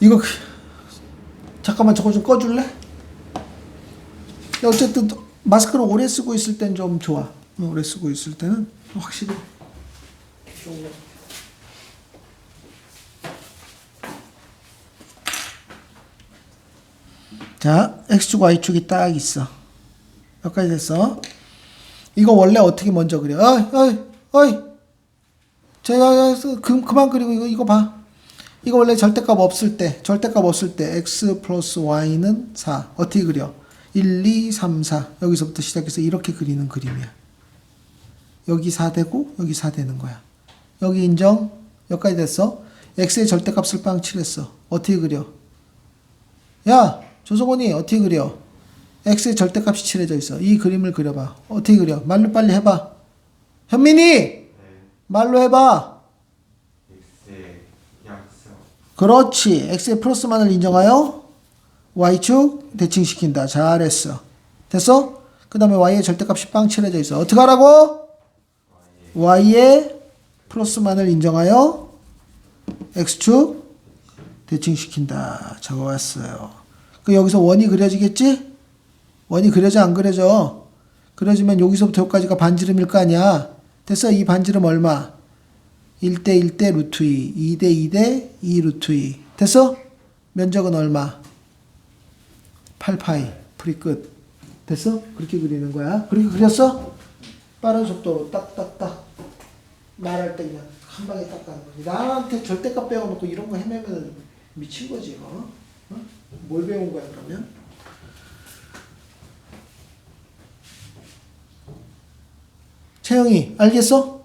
이거 그- 잠깐만 저거 좀 꺼줄래? 야, 어쨌든 또 마스크를 오래 쓰고 있을 땐 좀 좋아. 오래 쓰고 있을 때는 확실히 좋은 것 같아. 자, x축, y축이 딱 있어. 여기까지 됐어. 이거 원래 어떻게 먼저 그려? 어이, 어이, 어이. 제가 그, 그만 그리고 이거 이거 봐. 이거 원래 절대값 없을 때, 절대값 없을 때 x 플러스 y는 4. 어떻게 그려? 1, 2, 3, 4. 여기서부터 시작해서 이렇게 그리는 그림이야. 여기 4 되고 여기 4 되는 거야. 여기 인정. 여기까지 됐어. x의 절대값을 빵 칠했어. 어떻게 그려? 야, 조성원이 어떻게 그려? x의 절대값이 칠해져 있어. 이 그림을 그려봐. 어떻게 그려? 말로 빨리 해봐. 현민이 네, 말로 해봐. X의 약속 그렇지. x의 플러스만을 인정하여 y축 대칭시킨다. 잘했어. 됐어? 그 다음에 y의 절대값이 빵 칠해져 있어. 어떻게 하라고? y의 플러스만을 인정하여 x축 대칭시킨다. 적어왔어요. 그 여기서 원이 그려지겠지? 원이 그려져 안 그려져? 그려지면 여기서부터 여기까지가 반지름일 거 아니야. 됐어? 이 반지름 얼마? 1대 1대 루트 2, 2대 2대 2 루트 2. 됐어? 면적은 얼마? 8파이. 풀이 끝. 됐어? 그렇게 그리는 거야. 그렇게 그렸어? 빠른 속도로 딱딱딱. 말할 때 그냥 한 방에 딱 가는 거지. 나한테 절대값 배워놓고 이런 거 헤매면 미친 거지, 이거. 어? 뭘 배운 거야, 그러면? 채영이, 알겠어?